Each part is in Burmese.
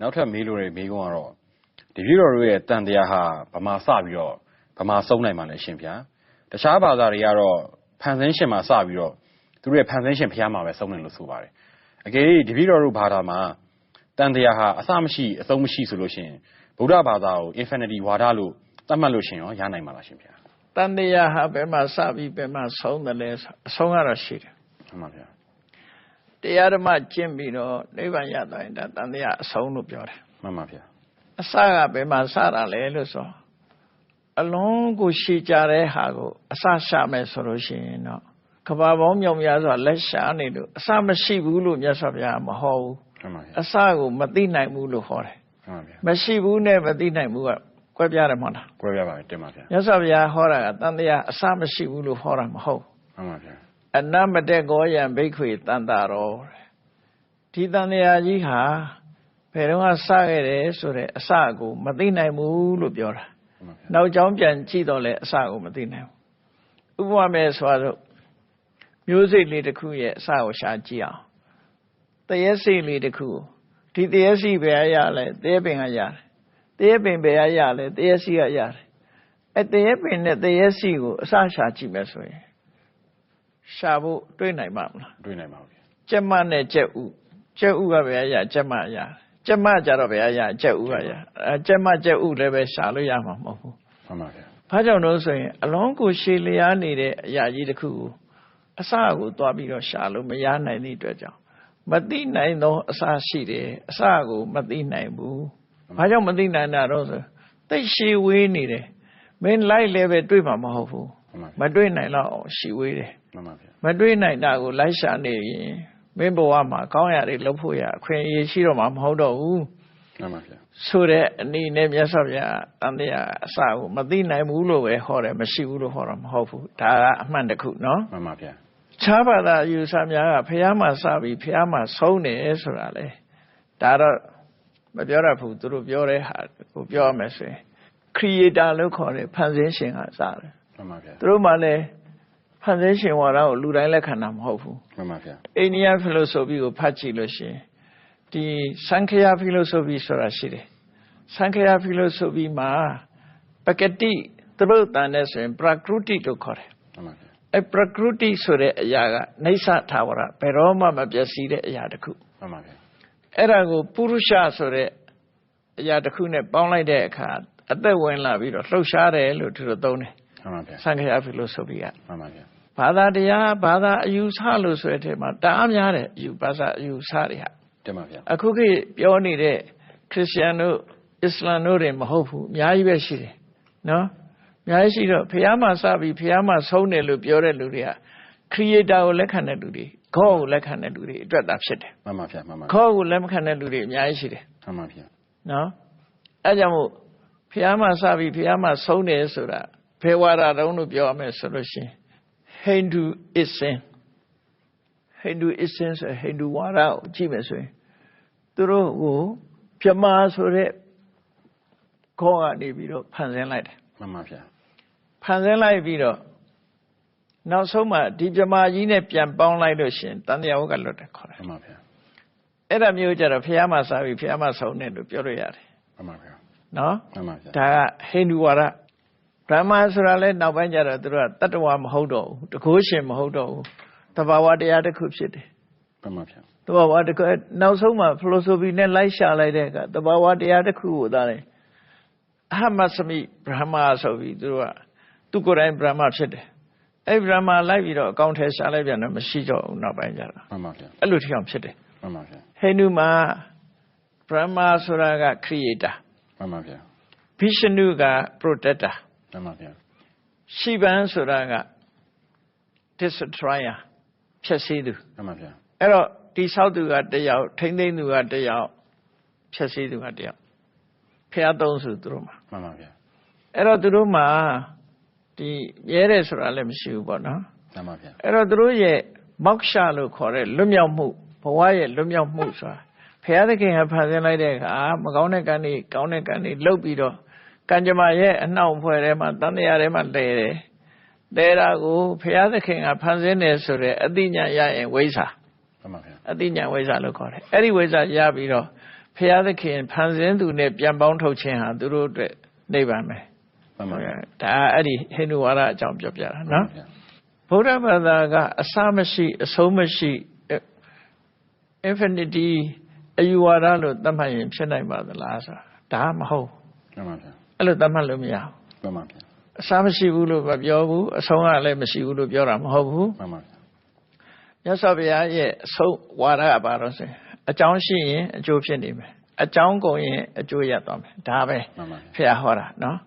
နောက်ထပ်မေးလို့ရမေးခွန်းကတော့တပည့်တော်တို့ရဲ့တန်တရားဟာဗမာစပြီးတော့ဗမာဆုံးနိုင်မှာလဲရှင်ဗျာတခြားဘာသာတွေကတော့ဖန်ဆင်းရှင်မှာစပြီးတော့သူတို့ရဲ့ဖန်ဆင်းရှင်ဖျားမှာပဲဆုံးတယ်လို့ဆိုပါတယ်အကယ်၍တပည့်တော်တို့ဘာသာမှာတန်တရားဟာအစမရှိအဆုံးမရှိဆိုလို့ရှိရင်ဗုဒ္ဓဘာသာကို infinity ဝါဒလို့သတ်မှတ်လို့ရှင်ရောရနိုင်မှာလားရှင်ဗျာတန်တရားဟာဘယ်မှာစပြီးဘယ်မှာဆုံးတယ်လဲအဆုံးကတော့ရှိတယ်မှန်ပါဗျာ တရားဓမ္မကျင့်ပြီးတော့နိဗ္ဗာန်ရသွားရင်ဒါတန်တရားအဆုံးလို့ပြောတယ်မှန်ပါဗျာအစကဘယ်မှာစတာလဲလို့ဆိုအလုံးကိုရှည်ကြတဲ့ဟာကိုအစရှာမယ်ဆိုလို့ရှိရင်တော့ကဘာပေါင်းမြောင်များစွာလက်ရှာနေလို့အစမရှိဘူးလို့မြတ်စွာဘုရားမဟောဘူးအစကိုမသိနိုင်ဘူးလို့ဟောတယ်မရှိဘူးနဲ့မသိနိုင်ဘူးကကွဲပြားတယ်မဟုတ်လားကွဲပြားပါပြီတင်ပါဗျာမြတ်စွာဘုရားဟောတာကတန်တရားအစမရှိဘူးလို့ဟောတာမဟုတ်မှန်ပါဗျာ အနမတေကောယံဘိက္ခွေတန်တာရောဒီတန်တရားကြီးဟာဘယ်တော့စခဲ့တယ်ဆိုတဲ့အစကိုမသိနိုင်ဘူးလို့ပြောတာနောက်ကြောင်းပြန်ကြည့်တော့လေအစကိုမသိနိုင်ဘူးဥပမာမဲ့ဆိုတော့မျိုးစိတ်လေးတစ်ခုရဲ့အစကိုရှာကြည့်အောင်တရေစိတ်လေးတစ်ခုဒီတရေစိဘယ်ရလဲတရေပင်ကရတယ်တရေပင်ဘယ်ရလဲတရေစိကရတယ်အဲတရေပင်နဲ့တရေစိကိုအစရှာကြည့်မယ်ဆိုရင် ရှာဖို့တွေးနိုင်ပါမလားတွေးနိုင်ပါဘူးကျက်မနဲ့ကျက်ဥကျက်ဥကဘယ်ရကျက်မရကျက်မကြတော့ဘယ်ရကျက်ဥကရအဲကျက်မကျက်ဥလည်းပဲရှာလို့ရမှာမဟုတ်ဘူးမှန်ပါဗျာဘာကြောင့်လို့ဆိုရင်အလုံးကိုရှည်လျားနေတဲ့အရာကြီးတစ်ခုကိုအစကိုသွားပြီးတော့ရှာလို့မရနိုင်သည့်အတွက်ကြောင့်မသိနိုင်သောအစရှိတယ်အစကိုမသိနိုင်ဘူးဘာကြောင့်မသိနိုင်တာတော့ဆိုသိရှည်ဝေးနေတယ်မင်းလိုက်လည်းပဲတွေးမှာမဟုတ်ဘူး မတွေးနိုင်တော့ရှည်ဝေးတယ်မတွေးနိုင်တာကိုလိုက်ရှာနေရင်မင်းဘဝမှာကောင်းရာတွေလုပ်ဖို့ရအခွင့်အရေးရှိတော့မှာမဟုတ်တော့ဘူးမှန်ပါဗျာဆိုတဲ့အနေနဲ့မြတ်စွာဘုရားတန်တရားအစကိုမသိနိုင်ဘူးလို့ပဲဟောတယ်မရှိဘူးလို့ဟောတာမဟုတ်ဘူးဒါကအမှန်တခုနော်မှန်ပါဗျာခြားဘာသာအယူဆများကဖះမှာစပြီးဖះမှာဆုံးတယ်ဆိုတာလေဒါတော့မပြောရဘူးသူတို့ပြောတဲ့ဟာကိုပြောရမယ်ဆိုရင် creator လို့ခေါ်တယ်ဖန်ဆင်းရှင်ကစတယ် မှန်ပါဗျာသူတို့မှလည်းဖန်ဆင်းရှင်ဝါဒကိုလူတိုင်းလက်ခံတာမဟုတ်ဘူးမှန်ပါဗျာအိန္ဒိယ philosophy ကိုဖတ်ကြည့်လို့ရှိရင်ဒီစံခယာ philosophy ဆိုတာရှိတယ်စံခယာ philosophy မှာပကတိသရုပ်တန်နဲ့ဆိုရင် prakriti လို့ခေါ်တယ်မှန်ပါဗျာအဲ prakriti ဆိုတဲ့အရာကနေဆထာဝရဘယ်တော့မှမပျက်စီးတဲ့အရာတစ်ခုမှန်ပါဗျာအဲ့ဒါကိုပုရုရှဆိုတဲ့အရာတစ်ခုနဲ့ပေါင်းလိုက်တဲ့အခါအသက်ဝင်လာပြီးတော့လှုပ်ရှားတယ်လို့သူတို့သုံးတယ် မှန်ပါဗျာစံခရဖီလိုဆိုဖီကမှန်ပါဗျာဘာသာတရားဘာသာအယူဆလို့ဆိုတဲ့အထက်မှာတအားများတယ်အယူဘာသာအယူဆတွေဟာတင်ပါဗျာအခုခေတ်ပြောနေတဲ့ခရစ်ယာန်တို့အစ္စလာမ်တို့တွေမဟုတ်ဘူးအများကြီးပဲရှိတယ်နော်အများကြီးရှိတော့ဖះမှာစပြီးဖះမှာဆုံးတယ်လို့ပြောတဲ့လူတွေက creator ကိုလက်ခံတဲ့လူတွေခေါကိုလက်ခံတဲ့လူတွေအတွက်သာဖြစ်တယ်မှန်ပါဗျာမှန်ပါခေါကိုလက်မခံတဲ့လူတွေအများကြီးရှိတယ်မှန်ပါဗျာနော်အဲကြောင့်မို့ဖះမှာစပြီးဖះမှာဆုံးတယ်ဆိုတာ ဘယ်ဝါဒတုံးလို့ပြောရမယ်ဆိုလို့ရှိရင် Hinduism Hinduism ဆိုဟိန္ဒူဝါဒကိုကြည့်မယ်ဆိုရင်သူတို့ကိုပြမဆိုတဲ့ခေါကနေပြီးတော့ဖန်ဆင်းလိုက်တယ်မှန်ပါဗျာဖန်ဆင်းလိုက်ပြီးတော့နောက်ဆုံးမှဒီပြမာကြီးနဲ့ပြန်ပေါင်းလိုက်လို့ရှင်တန်တရားဝကလွတ်တယ်ခေါ်တယ်မှန်ပါဗျာအဲ့ဒါမျိုးကြတော့ဖះမစားပြီးဖះမဆုံးတယ်လို့ပြောလို့ရတယ်မှန်ပါဗျာနော်မှန်ပါဗျာဒါကဟိန္ဒူဝါဒ ဗြဟ္မာဆိုတာလဲနောက်ပိုင်းကျတော့သူတို့ကတတ္တဝါမဟုတ်တော့ဘူးတကိုးရှင်မဟုတ်တော့ဘူးတဘာဝတရားတစ်ခုဖြစ်တယ်မှန်ပါဗျာတဘာဝတစ်ခုနောက်ဆုံးမှာ philosophy နဲ့လိုက်ရှာလိုက်တဲ့အခါတဘာဝတရားတစ်ခုကိုသာတယ်အဟမသမိဗြဟ္မာဆိုပြီးသူတို့ကသူကိုယ်တိုင်ဗြဟ္မာဖြစ်တယ်အဲ့ဗြဟ္မာလိုက်ပြီးတော့အကောင့်ထဲရှာလိုက်ပြန်တော့မရှိတော့ဘူးနောက်ပိုင်းကျတော့မှန်ပါဗျာအဲ့လိုထီအောင်ဖြစ်တယ်မှန်ပါဗျာဟိန္ဒူမှာဗြဟ္မာဆိုတာက creator မှန်ပါဗျာဗိရှနုက protector မှန်ပါဗျာရှိဗန်ဆိုတာက destroyer ဖြည့်ဆည်းသူမှန်ပါဗျာအဲ့တော့တိဆောက်သူကတယောက်ထိမ့်သိမ့်သူကတယောက်ဖြည့်ဆည်းသူကတယောက်ဖះသုံးစုသူတို့မှာမှန်ပါဗျာအဲ့တော့သူတို့မှာဒီရဲတယ်ဆိုတာလည်းမရှိဘူးပေါ့နော်မှန်ပါဗျာအဲ့တော့သူတို့ရဲ့မောက္ခလို့ခေါ်တဲ့လွတ်မြောက်မှုဘဝရဲ့လွတ်မြောက်မှုဆိုတာဘုရားသခင်ကဖန်ဆင်းလိုက်တဲ့အခါမကောင်းတဲ့ကံတွေကောင်းတဲ့ကံတွေလှုပ်ပြီးတော့ ကံကြမ္မာရဲ့အနှောင့်ဖွဲ့ထဲမှာတန်တရားထဲမှာလဲတယ်လဲတာကိုဘုရားသခင်ကဖန်ဆင်းတယ်ဆိုတဲ့အတိညာရရင်ဝိဇ္ဇာမှန်ပါဗျာအတိညာဝိဇ္ဇာလို့ခေါ်တယ်အဲ့ဒီဝိဇ္ဇာရပြီးတော့ဘဖရာသခင်ဖန်ဆင်းသူနဲ့ပြန်ပေါင်းထုတ်ခြင်းဟာသူတို့အတွက်နိဗ္ဗာန်ပဲမှန်ပါဗျာဒါအဲ့ဒီဟိန္ဒူဝါဒအကြောင်းပြောပြတာနော်ဗျာဗုဒ္ဓဘာသာကအစမရှိအဆုံးမရှိ infinity အယူဝါဒလို့သတ်မှတ်ရင်ဖြစ်နိုင်ပါသလားဆိုတာဒါမဟုတ်မှန်ပါဗျာ အဲ့လိုသတ်မှတ်လို့မရဘူးမှန်ပါဗျာအစမရှိဘူးလို့မပြောဘူးအဆုံးကလည်းမရှိဘူးလို့ပြောတာမဟုတ်ဘူးမှန်ပါဗျာမြတ်စွာဘုရားရဲ့အဆုံးဝါဒကဘာလို့ဆိုရင်အကြောင်းရှိရင်အကျိုးဖြစ်နေမယ်အကြောင်းကုန်ရင်အကျိုးရသွားမယ်ဒါပဲမှန်ပါဖះဟောတာနော်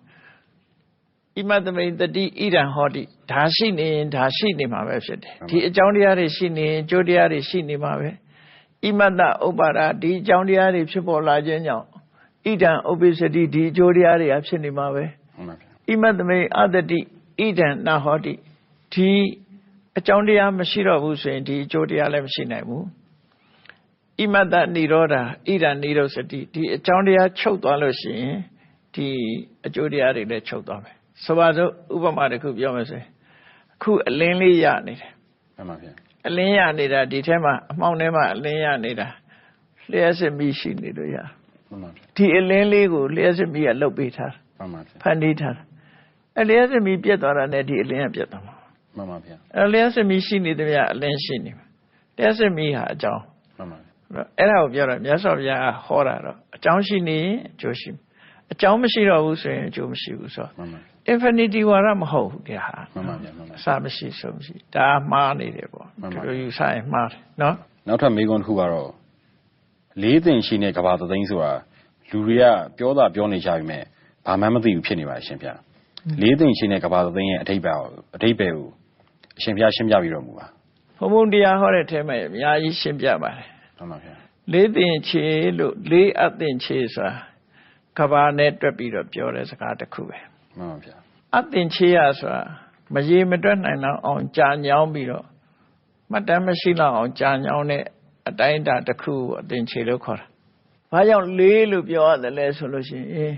ဣမတမိန်တတိဣဒံဟောတိဒါရှိနေရင်ဒါရှိနေမှာပဲဖြစ်တယ်ဒီအကြောင်းတရားတွေရှိနေရင်အကျိုးတရားတွေရှိနေမှာပဲဣမတဥပ္ပါဒဒီအကြောင်းတရားတွေဖြစ်ပေါ်လာခြင်းကြောင့် ဣဒံဥပ္ပစ္စတိဒီအကျိုးတရားတွေကဖြစ်နေမှာပဲမှန်ပါဗျာဣမတမိန်အတတိဣဒံနာဟောတိဒီအကြောင်းတရားမရှိတော့ဘူးဆိုရင်ဒီအကျိုးတရားလည်းမရှိနိုင်ဘူးဣမတနိရောဓဣဒံနိရောဓစတိဒီအကြောင်းတရားချုပ်သွားလို့ရှိရင်ဒီအကျိုးတရားတွေလည်းချုပ်သွားမယ်ဆိုပါစို့ဥပမာတစ်ခုပြောမယ်ဆိုရင်အခုအလင်းလေးရနေတယ်မှန်ပါဗျာအလင်းရနေတာဒီထဲမှာအမှောင်ထဲမှာအလင်းရနေတာလျှက်စစ်မီးရှိနေလို့ရမှန်ပါဗျာ ဒီအလင်းလေးကိုလျှက်စစ်မီးကလှုပ်ပေးထားတာမှန်ပါဗျာဖန်တီးထားတာအလျှက်စစ်မီးပြတ်သွားတာနဲ့ဒီအလင်းကပြတ်သွားမှာမှန်ပါဗျာအဲလျှက်စစ်မီးရှိနေသမျှအလင်းရှိနေမှာလျှက်စစ်မီးဟာအကြောင်းမှန်ပါဗျာအဲ့ဒါကိုပြောတာမြတ်စွာဘုရားကဟောတာတော့အကြောင်းရှိနေရင်အကျိုးရှိမယ်အကြောင်းမရှိတော့ဘူးဆိုရင်အကျိုးမရှိဘူးဆိုတော့မှန်ပါ infinity ဝါဒမဟုတ်ဘူးဒီဟာမှန်ပါဗျာမှန်ပါအစမရှိဆုံးမရှိဒါမှားနေတယ်ပေါ့မှန်ပါဒီလိုယူဆရင်မှားတယ်နော်နောက်ထပ်မေးခွန်းတစ်ခုကတော့ လေးသိင်ရှိတဲ့ကဘာသသိန်းဆိုတာလူတွေကပြောတာပြောနေကြပြီမဲ့ဘာမှမသိဘူးဖြစ်နေပါအရှင်ဗျာလေးသိင်ရှိတဲ့ကဘာသသိန်းရဲ့အထိပ္ပယ်ကိုအထိပ္ပယ်ကိုအရှင်ဗျာရှင်းပြပြီးတော့မူပါဘုံဘုံတရားဟောတဲ့ထဲမှာအများကြီးရှင်းပြပါတယ်မှန်ပါဗျာလေးသင်ချေလို့လေးအသင်ချေဆိုတာကဘာနဲ့တွက်ပြီးတော့ပြောတဲ့စကားတစ်ခုပဲမှန်ပါဗျာအသင်ချေရဆိုတာမရေမတွက်နိုင်တော့အောင်ကြာညောင်းပြီးတော့မှတ်တမ်းမရှိတော့အောင်ကြာညောင်းတဲ့ အတိုင်းအတာတစ်ခုကိုအသင်ချေလို့ခေါ်တာ။ဘာကြောင့်လေးလို့ပြောရတယ်လဲဆိုလို့ရှိရင်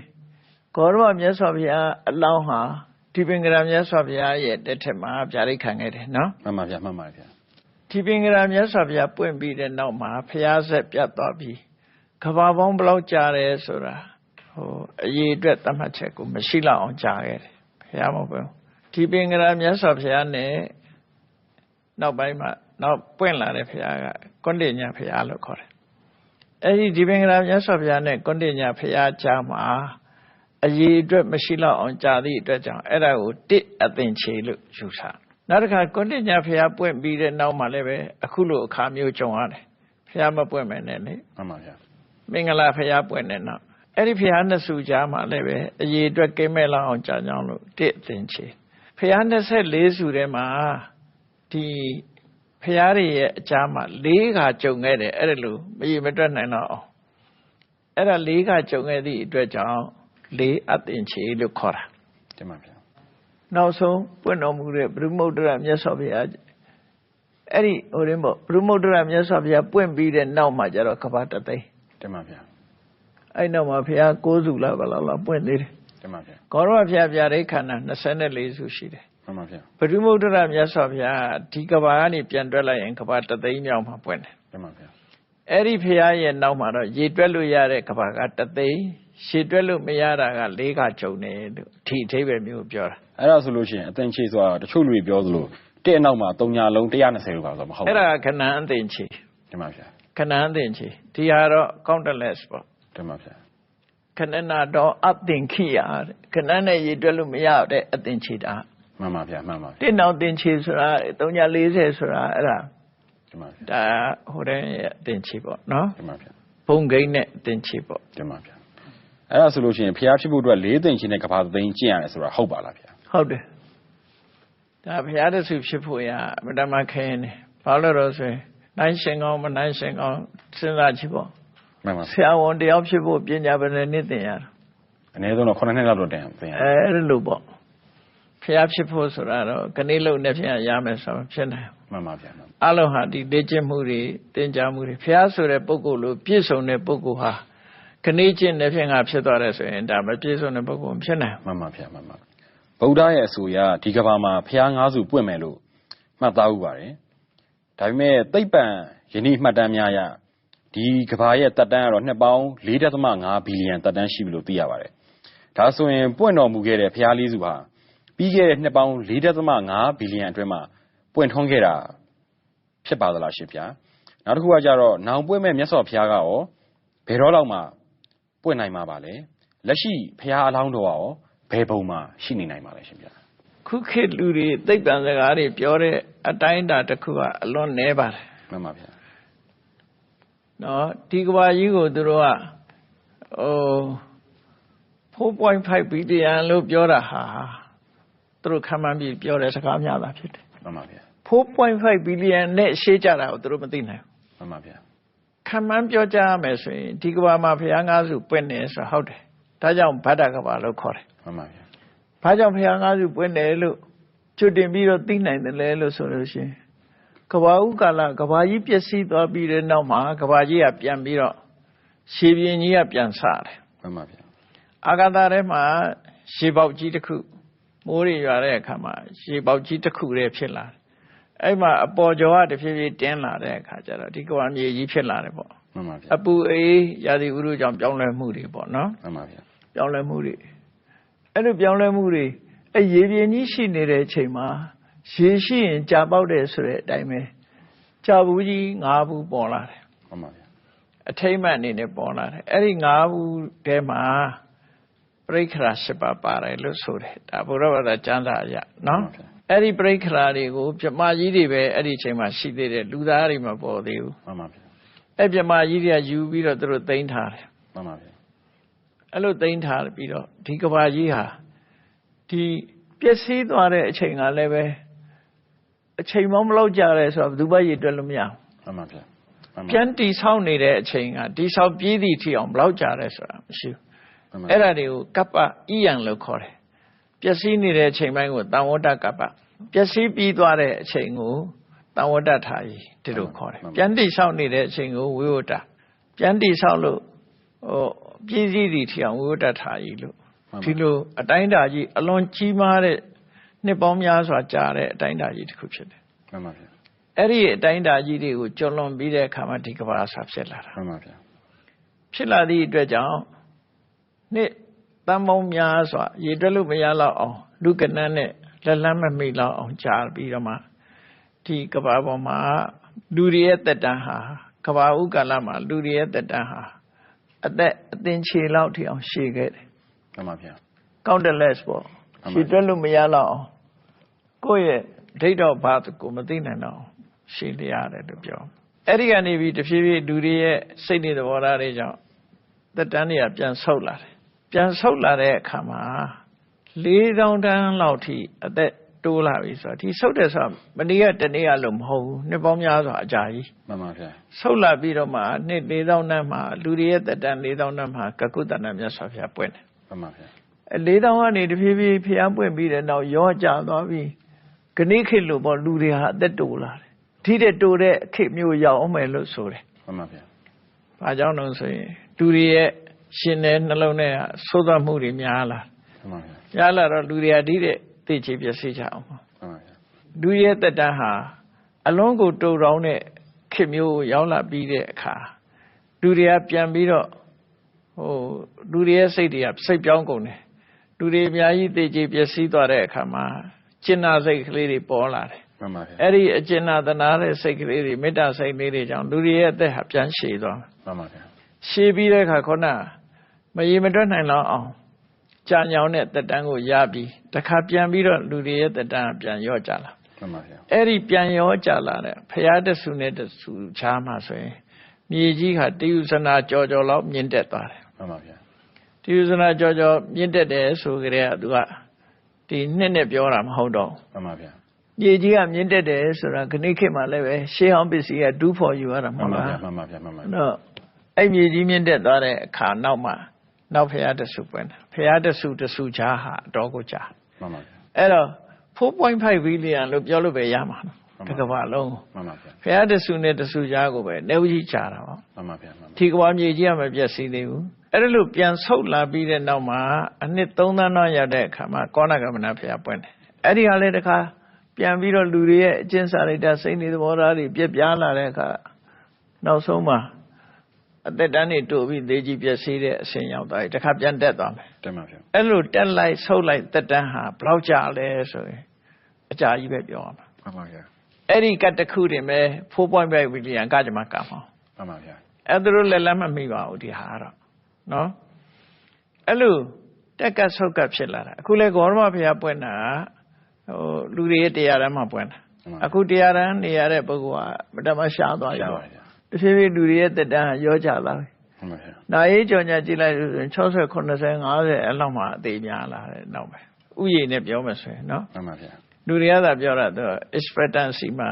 ဂေါရမမြတ်စွာဘုရားအလောင်းဟာဒီပင်ကရာမြတ်စွာဘုရားရဲ့တက်ထက်မှာဗျာဒိတ်ခံခဲ့တယ်နော်မှန်ပါဗျာမှန်ပါဗျာ။ဒီပင်ကရာမြတ်စွာဘုရားပွင့်ပြီးတဲ့နောက်မှာဘုရားဆက်ပြတ်သွားပြီးကဘာပေါင်းဘယ်လောက်ကြာတယ်ဆိုတာဟိုအရေးအတွက်သတ်မှတ်ချက်ကိုမရှိလောက်အောင်ကြာခဲ့တယ်ဘုရားမဟုတ်ဘူးဒီပင်ကရာမြတ်စွာဘုရားနဲ့နောက်ပိုင်းမှာ နောက်ပွင့်လာတဲ့ဘုရားကကွန်တိညာဘုရားလို့ခေါ်တယ်အဲ့ဒီဒီပင်ကရာမြတ်စွာဘုရားနဲ့ကွန်တိညာဘုရားကြားမှာအရေးအတွက်မရှိလောက်အောင်ကြာသည့်အတွက်ကြောင့်အဲ့ဒါကိုတစ်အသင်ချေလို့ယူဆတယ်နောက်တစ်ခါကွန်တိညာဘုရားပွင့်ပြီးတဲ့နောက်မှာလည်းပဲအခုလိုအခါမျိုးကြုံရတယ်ဘုရားမပွင့်မယ်နဲ့လေမှန်ပါဗျာမင်္ဂလာဖရာပွင့်တဲ့နောက်အဲ့ဒီဖရာနှစ်စုကြားမှာလည်းပဲအရေးအတွက်ကင်းမဲ့လောက်အောင်ကြာကြောင်းလို့တစ်အသင်ချေဖရာ24စုထဲမှာဒီ ဖရာတွေရဲ့အကြားမှာ၄ခါကြုံခဲ့တယ်အဲ့ဒါလို့မရေမတွက်နိုင်တော့အောင်အဲ့ဒါ၄ခါကြုံခဲ့သည့်အတွက်ကြောင့်၄အသင်ချေလို့ခေါ်တာတင်ပါဗျာနောက်ဆုံးပွင့်တော်မူတဲ့ဘုရုမုဒ္ဒရာမြတ်စွာဘုရားအဲ့ဒီဟိုရင်းပေါ့ဘုရုမုဒ္ဒရာမြတ်စွာဘုရားပွင့်ပြီးတဲ့နောက်မှာကျတော့ကဘာတသိန်းတင်ပါဗျာအဲ့နောက်မှာဘုရား9စုလားဘယ်လောက်လားပွင့်သေးတယ်တင်ပါဗျာဂေါရမဘုရားဗျာဒိတ်ခန္ဓာ24စုရှိတယ် မှန်ပါဗျာပရိမုဒ္ဒရမြတ်စွာဘုရားဒီကဘာကနေပြန်တွက်လိုက်ရင်ကဘာတသိန်းမြောက်မှာပွင့်တယ်တင်ပါဗျာအဲ့ဒီဘုရားရဲ့နောက်မှာတော့ရေတွက်လို့ရတဲ့ကဘာကတသိန်းရှည်တွက်လို့မရတာက၄ကကြုံတယ်လို့ဒီအသေးပဲမျိုးပြောတာအဲ့ဒါဆိုလို့ရှိရင်အသင်ချေဆိုတာတချို့လူတွေပြောသလိုတဲ့အနောက်မှာ3ညာလုံး120လို့ပါဆိုတော့မဟုတ်အဲ့ဘူးဒါကခဏအသင်ချေတင်ပါဗျာခဏအသင်ချေဒီဟာတော့ countless ပေါ့တင်ပါဗျာခဏနာတော့အသင်ခိယတဲ့ခဏနဲ့ရေတွက်လို့မရတဲ့အသင်ချေတာ မှန်ပါဗျာမှန်ပါဗျာတစ်နောက်သင်ချေဆိုတာ340ဆိုတာအဲ့ဒါတင်ပါဗျာဒါဟိုတဲ့ရဲ့အသင်ချေပေါ့နော်တင်ပါဗျာဘုံဂိမ်းနဲ့အသင်ချေပေါ့တင်ပါဗျာအဲ့ဒါဆိုလို့ရှိရင်ဖျားဖြစ်ဖို့အတွက်၄သိင်ချင်းနဲ့ကဘာသိန်းကျင့်ရတယ်ဆိုတာဟုတ်ပါလားဗျာဟုတ်တယ်ဒါဘုရားတဆူဖြစ်ဖို့ရအမတမခဲနေဘာလို့တော့ဆိုရင်နိုင်ရှင်ကောင်းမနိုင်ရှင်ကောင်းစဉ်းစားကြည့်ပေါ့မှန်ပါဆရာဝန်တယောက်ဖြစ်ဖို့ပညာပဲနဲ့နှစ်သင်ရတာအနည်းဆုံးတော့9နှစ်လောက်တော့တင်သင်ရတယ်အဲအဲ့လိုပေါ့ ဘုရားဖြစ်ဖို့ဆိုတာတော့ခဏလုံးနဲ့ဖြစ်ရမယ်ဆိုတော့ဖြစ်နိုင်မှန်ပါဗျာမှန်အလုံးဟာဒီလေ့ကျင့်မှုတွေသင်ကြားမှုတွေဘုရားဆိုတဲ့ပုဂ္ဂိုလ်လို့ပြည့်စုံတဲ့ပုဂ္ဂိုလ်ဟာခဏချင်းနဲ့ဖြစ်ငါဖြစ်သွားတယ်ဆိုရင်ဒါမပြည့်စုံတဲ့ပုဂ္ဂိုလ်မဖြစ်နိုင်မှန်ပါဗျာမှန်ပါဗုဒ္ဓရဲ့အဆိုအရဒီကဘာမှာဖျား၅စုပွင့်မယ်လို့မှတ်သားဥပါတယ်ဒါပေမဲ့သိပ္ပံယနေ့မှတ်တမ်းများအရဒီကဘာရဲ့တက်တန်းကတော့နှစ်ပေါင်း4.5ဘီလီယံတက်တန်းရှိပြီလို့သိရပါတယ်ဒါဆိုရင်ပွင့်တော်မူခဲ့တဲ့ဖျားလေးစုဟာ ပြီးခဲ့တဲ့ နှစ်ပေါင်း4.5ဘီလီယံအတွင်းမှာ ပွင့်ထွန်းခဲ့တာ ဖြစ်ပါသလားရှင်ဗျာနောက်တစ်ခုကကြတော့နောင်ပွင့်မဲ့မြတ်စွာဘုရားကရောဘယ်တော့လောက်မှပွင့်နိုင်မှာပါလဲ လက်ရှိ ဘုရားအလောင်းတော်ကရောဘယ်ပုံမှာ ရှိနေနိုင်ပါလဲရှင်ဗျာခုခေတ်လူတွေ သိပ္ပံစကားတွေ ပြောတဲ့အတိုင်းအတာတစ်ခုက အလွန်နည်းပါတယ် မှန်ပါဗျာနော်ဒီကဘာကြီးကို သူတို့ကဟို4.5 ဘီလီယံလို့ ပြောတာဟာ သူတို့ခံမှန်းပြီးပြောတဲ့စကားများတာဖြစ်တယ်မှန်ပါဗျာ4.5ဘီလီယံနဲ့ရှေ့ကြတာကိုသူတို့မသိနိုင်ဘူးမှန်ပါဗျာခံမှန်းပြောကြရမယ်ဆိုရင်ဒီကဘာမှာဘုရားငါးစုပွင့်နေဆိုဟုတ်တယ်ဒါကြောင့်ဗဒ္ဒကဘာလို့ခေါ်တယ်မှန်ပါဗျာဘာကြောင့်ဘုရားငါးစုပွင့်တယ်လို့ကျွတ်တင်ပြီးတော့သိနိုင်တယ်လဲလို့ဆိုလို့ရှိရင်ကဘာဥကာလကဘာကြီးပျက်စီးသွားပြီးတဲ့နောက်မှာကဘာကြီးကပြန်ပြီးတော့ရှေပြင်းကြီးကပြန်ဆတယ်မှန်ပါဗျာအာဂါသထဲမှာရှေပေါက်ကြီးတစ်ခု မိုးတွေရွာတဲ့အခါမှာရှေပေါက်ကြီးတစ်ခုတည်းဖြစ်လာတယ်အဲ့မှာအပေါ်ကျော်ကတဖြည်းဖြည်းတင်းလာတဲ့အခါကျတော့ဒီကဘာမြေကြီးဖြစ်လာတယ်ပေါ့မှန်ပါဗျာအပူအေးရာသီဥတုကြောင့်ပြောင်းလဲမှုတွေပေါ့နော်မှန်ပါဗျာပြောင်းလဲမှုတွေအဲ့လိုပြောင်းလဲမှုတွေအဲ့ရေပြင်းကြီးရှိနေတဲ့အချိန်မှာရေရှိရင်ကြာပေါက်တယ်ဆိုတဲ့အတိုင်းပဲကြာဘူးကြီး၅ဘူးပေါ်လာတယ်မှန်ပါဗျာအထိမ့်မှတ်အနေနဲ့ပေါ်လာတယ်အဲ့ဒီ၅ဘူးထဲမှာ ပြိခရာ၈ပါးပါတယ်လို့ဆိုတယ်ဒါဘုရားဘာသာကျမ်းစာအရနော်အဲ့ဒီပြိခရာတွေကိုပြမကြီးတွေပဲအဲ့ဒီအချိန်မှာရှိသေးတယ်လူသားတွေမပေါ်သေးဘူးမှန်ပါဗျာအဲ့ပြမကြီးတွေကယူပြီးတော့သူတို့သိမ်းထားတယ်မှန်ပါဗျာအဲ့လိုသိမ်းထားပြီးတော့ဒီကဘာကြီးဟာဒီပျက်စီးသွားတဲ့အချိန်ကလည်းပဲအချိန်မမလောက်ကြရဲဆိုတော့ဘယ်သူမှရည်တွက်လို့မရဘူးမှန်ပါဗျာမှန်ပါပြန်တီဆောက်နေတဲ့အချိန်ကတီဆောက်ပြည့်သည့်ထီအောင်ဘယ်လောက်ကြရဲဆိုတာမရှိဘူးမှန်ပါ အဲ့ဒါတွေကိုကပ္ပဣယံလို့ခေါ်တယ်ပျက်စီးနေတဲ့အချိန်ပိုင်းကိုတန်ဝတ္တကပ္ပပျက်စီးပြီးသွားတဲ့အချိန်ကိုတန်ဝတ္တထာယီဒီလိုခေါ်တယ်ပြန်တီဆောက်နေတဲ့အချိန်ကိုဝိဝတ္တပြန်တီဆောက်လို့ဟိုပြည့်စည်သည့်ထီအောင်ဝိဝတ္တထာယီလို့ဒီလိုအတိုင်းအတာကြီးအလွန်ကြီးမားတဲ့နှစ်ပေါင်းများစွာကြာတဲ့အတိုင်းအတာကြီးတစ်ခုဖြစ်တယ်မှန်ပါဗျာ။အဲ့ဒီအတိုင်းအတာကြီးတွေကိုကျော်လွန်ပြီးတဲ့အခါမှာဒီကဘာဆာဖြစ်လာတာမှန်ပါဗျာ။ဖြစ်လာသည့်အတွက်ကြောင့် နှစ်တန်ပေါင်းများစွာရေတွက်လို့မရတော့အောင် လူကနန်းနဲ့လက်လန်းမမိတော့အောင်ကြာပြီးတော့မှဒီကဘာပေါ်မှာလူတွေရဲ့တက်တန်းဟာကဘာဥကာလမှာလူတွေရဲ့တက်တန်းဟာအသက်အသင်ခြေလောက်ထိအောင်ရှည်ခဲ့တယ်မှန်ပါဗျာ countless ပေါ့မှန်ပါရှည်တွက်လို့မရတော့အောင်ကိုယ့်ရဲ့ဒိဋ္ဌောဘာကိုမသိနိုင်တော့အောင်ရှည်လျရတယ်လို့ပြောအဲ့ဒီကနေပြီးတဖြည်းဖြည်းလူတွေရဲ့စိတ်နေသဘောထားတွေကြောင့်သက်တမ်းတွေကပြန်ဆုတ်လာတယ် ပြန်ဆုတ်လာတဲ့အခါမှာ၄တောင်တန်းလောက်ထိအသက်တိုးလာပြီဆိုတော့ဒီဆုတ်တယ်ဆိုတာမနေ့ကတနေ့ကလို့မဟုတ်ဘူးနှစ်ပေါင်းများစွာအကြာကြီးမှန်ပါဗျာဆုတ်လာပြီးတော့မှနှစ်၄တောင်တန်းမှာလူတွေရဲ့သက်တမ်း၄တောင်တန်းမှာကကုတ္တနာမြတ်စွာဘုရားပွင့်တယ်မှန်ပါဗျာအဲလေးတောင်ကနေတဖြည်းဖြည်းဖျားပွင့်ပြီးတဲ့နောက်ရောကြသွားပြီးခဏိခေတ်လို့ပေါ့လူတွေဟာအသက်တိုလာတယ်ထိတဲ့တိုတဲ့ခေတ်မျိုးရောက်အောင်မယ်လို့ဆိုတယ်မှန်ပါဗျာ။ဘာကြောင့်လဲဆိုရင်လူတွေရဲ့ ရှင်တဲ့နှလုံးထဲကသိုးသွက်မှုတွေများလာမှန်ပါဗျာများလာတော့လူတွေကဒီတဲ့သိချေပြည့်ကြအောင်ပေါ့မှန်ပါဗျာလူရဲ့တက်တန်းဟာအလုံးကိုတူတောင်းတဲ့ခေတ်မျိုးကိုရောက်လာပြီးတဲ့အခါလူတွေကပြန်ပြီးတော့ဟိုလူတွေရဲ့စိတ်တွေကစိတ်ပြောင်းကုန်တယ်လူတွေအများကြီးသိချေပျက်စီးသွားတဲ့အခါမှာကျင်နာစိတ်ကလေးတွေပေါ်လာတယ်မှန်ပါဗျာအဲ့ဒီအကျင်နာသနာတဲ့စိတ်ကလေးတွေမေတ္တာစိတ်လေးတွေကြောင့်လူတွေရဲ့အသက်ဟာပြန်ရှည်သွားတယ်မှန်ပါဗျာရှည်ပြီးတဲ့အခါခုန မရေမတွက်နိုင်တော့အောင်ကြာညောင်းတဲ့တက်တန်းကိုရပြီးတခါပြန်ပြီးတော့လူတွေရဲ့တက်တန်းကပြန်ရော့ကြလာမှန်ပါဗျာအဲ့ဒီပြန်ရောကြလာတဲ့ဖရာတဆူနဲ့တဆူချားမှဆိုရင်မြေကြီးဟာတိယုဇနာကြော်ကြော်လောက်မြင့်တက်သွားတယ်မှန်ပါဗျာတိယုဇနာကြော်ကြော်မြင့်တက်တယ်ဆိုကြတဲ့ကသူကဒီနှစ်နဲ့ပြောတာမဟုတ်တော့မှန်ပါဗျာမြေကြီးကမြင့်တက်တယ်ဆိုတာခဏိခေတ်မှာလည်းပဲရှေးဟောင်းပစ္စည်းကဒူးဖို့ယူရတာမမှန်ဟုတ်ပါလားဗျာမှန်ပါဗျာမှန်ပါဗျာတော့အဲ့မြေကြီးမြင့်တက်သွားတဲ့အခါနောက်မှာ နောက်ဖရာတဆူပွင့်တယ်ဖရာတဆူတဆူချားဟာအတော်ကိုကြာမှန်ပါဗျာအဲ့တော့4.5ဘီလီယံလို့ပြောလို့ပဲရမှာနော်တစ်ကမ္ဘာလုံးကိုမှန်ပါဗျာဖရာတဆူနဲ့တဆူကြားကိုပဲနေဦးကြီးကြာတာပေါ့မှန်ပါဗျာမှန်ပါဒီကဘာမြေကြီးကမပြည့်စည်သေးဘူးအဲ့ဒါလို့ပြန်ဆုတ်လာပြီးတဲ့နောက်မှာအနှစ်3သန်းတော့ရောက်တဲ့အခါမှာကောဏကမဏဖရာပွင့်တယ်အဲ့ဒီဟာလည်းတခါပြန်ပြီးတော့လူတွေရဲ့အကျင့်စာရိတ္တစိတ်နေသဘောထားတွေပြက်ပြားလာတဲ့အခါနောက်ဆုံးမှာ အသက်တန်းနေတိုးပြီးသေကြီးပျက်စီးတဲ့အဆင့်ရောက်သွားပြီတစ်ခါပြန်တက်သွားမယ်တင်ပါဗျာအဲ့လိုတက်လိုက်ဆုတ်လိုက်သက်တန်းဟာဘယ်လောက်ကြာလဲဆိုရင်အကြာကြီးပဲပြောရမှာမှန်ပါဗျာအဲ့ဒီကတ်တစ်ခုတင်ပဲ4.5ဘီလီယံကကြမှာကမှာမှန်ပါဗျာအဲ့ဒါလိုလည်းလက်မမိပါဘူးဒီဟာတော့နော်အဲ့လိုတက်ကတ်ဆုတ်ကတ်ဖြစ်လာတာအခုလေဂေါရမဘုရားပွင့်တာဟိုလူတွေရဲ့တရားတန်းမှာပွင့်တာအခုတရားတန်းနေရတဲ့ပုဂ္ဂိုလ်ကမတမရှားသွားပြီရှားပါပေါ့ဗျာ တဖြည်းဖြည်းလူတွေရဲ့တက်တန်းဟာရောကြလာပြီမှန်ပါဗျာနာရေးကြော်ညာကြည့်လိုက်လို့ဆိုရင်60 80 50အဲ့လောက်မှအသေးများလာတယ်နောက်ပဲဥယျာဉ်နဲ့ပြောမယ်ဆိုရင်နော်မှန်ပါဗျာလူတွေကသာပြောတာသူ expectancy မှာ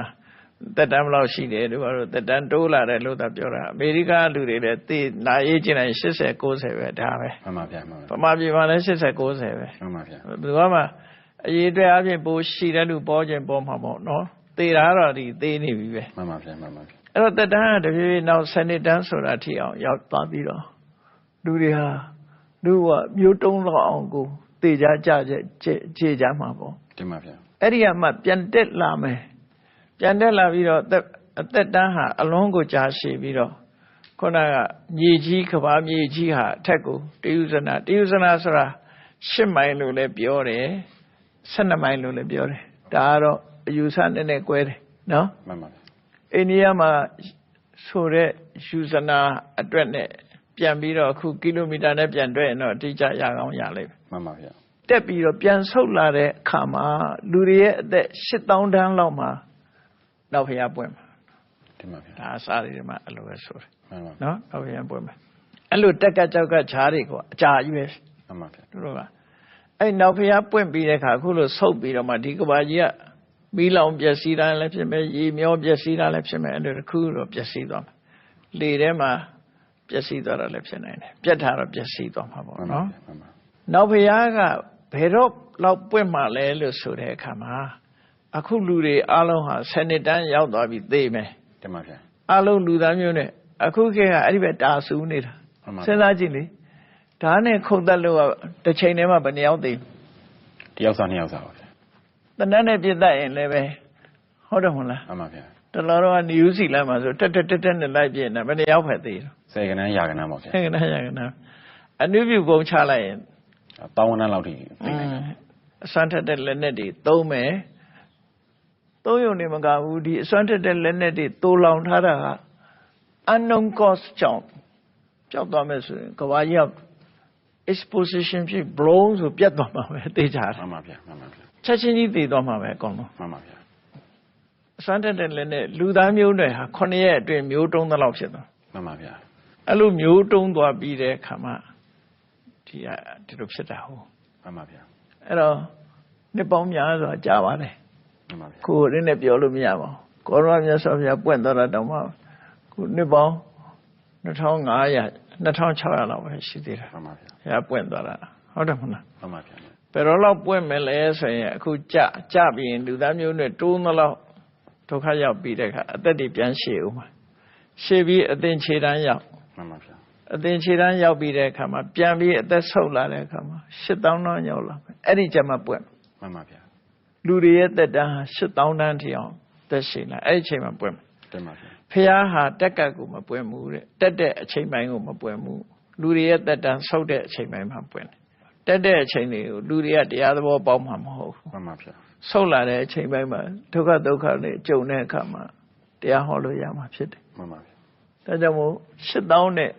တက်တန်းဘယ်လောက်ရှိတယ်တို့ဘာလို့တက်တန်းတိုးလာတယ်လို့သာပြောတာအမေရိကလူတွေလည်းသိနာရေးကျင်တိုင်း80 90ပဲဒါပဲမှန်ပါဗျာမှန်ဗပါမာပြည်မှာလည်း80 90ပဲမှန်ပါဗျာဘယ်သူမှအရေးအတွက်အပြင်ပိုရှိတဲ့လူပေါ်ခြင်းပေါ်မှာပေါ့နော်သေတာတော့ဒီသေနေပြီပဲမှန်ပါဗျာမှန်ပါဗျာ အဲ့တော့တက်တန်းကတဖြည်းဖြည်းနောက်စနစ်တန်းဆိုတာထိအောင်ရောက်သွားပြီးတော့လူတွေဟာလူကမျိုးတုံးတော့အောင်ကိုသေကြကြကြကြေကြမှာပေါ့တင်ပါဗျာအဲ့ဒီကမှပြန်တက်လာမယ်ပြန်တက်လာပြီးတော့အသက်အသက်တန်းဟာအလွန်ကိုကြာရှည်ပြီးတော့ခုနကမြေကြီးကဘာမြေကြီးဟာအထက်ကိုတယုဇနာတယုဇနာဆိုတာ10မိုင်လို့လည်းပြောတယ်12မိုင်လို့လည်းပြောတယ်ဒါကတော့အယူဆနဲ့နဲ့꿰တယ်နော်မှန်ပါဗျာ အိန္ဒိယမှာဆိုတဲ့ယူဇနာအတွက်နဲ့ပြန်ပြီးတော့အခုကီလိုမီတာနဲ့ပြန်တွဲရင်တော့အတိအကျရကောင်းရလိမ့်မယ်မှန်ပါဗျာတက်ပြီးတော့ပြန်ဆုတ်လာတဲ့အခါမှာလူတွေရဲ့အသက်8000တန်းလောက်မှာနောက်ဖျားပွင့်မှာတင်ပါဗျာဒါအစားတွေမှာအဲ့လိုပဲဆိုတယ်မှန်ပါဗျာနော်နောက်ဖျားပွင့်မှာအဲ့လိုတက်ကကြောက်ကခြားတွေကအကြာကြီးပဲမှန်ပါဗျာတို့ကအဲ့နောက်ဖျားပွင့်ပြီးတဲ့အခါအခုလိုဆုတ်ပြီးတော့မှဒီကဘာကြီးက မီးလောင်ပျက်စီးတာလည်းဖြစ်မယ်ရေမျောပျက်စီးတာလည်းဖြစ်မယ်အဲ့လိုတစ်ခုတော့ပျက်စီးသွားမှာလေထဲမှာပျက်စီးသွားတာလည်းဖြစ်နိုင်တယ်ပြက်ထားတော့ပျက်စီးသွားမှာပေါ့မှန်ပါနော်ဗျာမှန်ပါနောက်ဖရားကဘယ်တော့လောက်ပွင့်မှလဲလို့ဆိုတဲ့အခါမှာအခုလူတွေအလုံးဟာဆယ်နှစ်တန်းရောက်သွားပြီသိမယ်တင်ပါဗျာအလုံးလူသားမျိုးနဲ့အခုခေတ်ကအဲ့ဒီပဲတာဆူနေတာမှန်ပါစဉ်းစားကြည့်လေဒါနဲ့ခုန်တက်လို့ကတစ်ချိန်တည်းမှာဘယ်နှယောက်သိတယောက်စားနှစ်ယောက်စားပါဗျာတ နတ်နဲ့ပြစ်တတ်ရင်လည်းပဲဟုတ်တယ်မဟုတ်လားမှန်ပါဗျာတလောတော့နယူးစီလမ်းမှာဆိုတက်တက်တက်တက်နဲ့လိုက်ပြင်းတာဘယ်နှယောက်ပဲသိတော့ဆယ်ကနန်းရာကနန်းပါဗျာဟဲ့ကနာရကနာအနုပြုပုံချလိုက်ရင်တောင်းဝန်းတန်းလောက်ထိသိနိုင်တယ်အစွမ်းထက်တဲ့လက်နဲ့တွေသုံးမယ်သုံးရုံနေမကဘူးဒီအစွမ်းထက်တဲ့လက်နဲ့တွေတိုးလောင်ထားတာက unknown cost ကြောင့်ကြောက်သွားမယ်ဆိုရင်ကဘာကြီးက exposition ဖြစ် blown ဆိုပြတ်သွားမှာပဲသိကြတယ်မှန်ပါဗျာမှန်ပါဗျာ ချက်ချင်းကြီးသိသွားမှာပဲအကုန်လုံးမှန်ပါဗျာအစွမ်းထက်တဲ့လက်နဲ့လူသားမျိုးတွေဟာ9ရက်အတွင်းမျိုးတုံးသလောက်ဖြစ်သွားမှန်ပါဗျာအဲ့လိုမျိုးတုံးသွားပြီးတဲ့အခါမှာဒီကဒီလိုဖြစ်တာဟုတ်မှန်ပါဗျာအဲ့တော့နှစ်ပေါင်းများစွာကြာပါတယ်မှန်ပါဗျာကိုယ်ရင်းနဲ့ပြောလို့မရပါဘူးကောရမမြတ်စွာဘုရားပွင့်သွားတာတောင်မှခုနှစ်ပေါင်း2500 2600လောက်ပဲရှိသေးတယ်မှန်ပါဗျာဘုရားပွင့်သွားတာဟုတ်တယ်မဟုတ်လားမှန်ပါဗျာ ဘယ်တော့လောက်ပွင့်မယ်လဲဆိုရင်အခုကြကြပြီးရင်လူသားမျိုးနဲ့တိုးသလောက်ဒုက္ခရောက်ပြီးတဲ့အခါအသက်တွေပြန်ရှည်ဦးမှာရှည်ပြီးအသင်ခြေတန်းရောက်မှန်ပါဗျာအသင်ခြေတန်းရောက်ပြီးတဲ့အခါမှာပြန်ပြီးအသက်ဆုပ်လာတဲ့အခါမှာ8000တောင်းရောက်လာမယ်အဲ့ဒီကျမှပွင့်မှန်ပါဗျာလူတွေရဲ့သက်တမ်းဟာ8000တန်းထိအောင်သက်ရှိလာအဲ့ဒီအချိန်မှာပွင့်မယ်တင်ပါဗျာဖះဟာတက်ကတ်ကိုမပွင့်ဘူးတဲ့တက်တဲ့အချိန်ပိုင်းကိုမပွင့်ဘူးလူတွေရဲ့သက်တမ်းဆုပ်တဲ့အချိန်ပိုင်းမှာပွင့်တယ် တက်တဲ့အချိန်တွေကိုလူတွေကတရားသဘောပေါက်မှာမဟုတ်ဘူးမှန်ပါဗျာဆုပ်လာတဲ့အချိန်ပိုင်းမှာဒုက္ခဒုက္ခနဲ့ကြုံတဲ့အခါမှာတရားဟောလို့ရမှာဖြစ်တယ်မှန်ပါဗျာဒါကြောင့်မို့8000နဲ့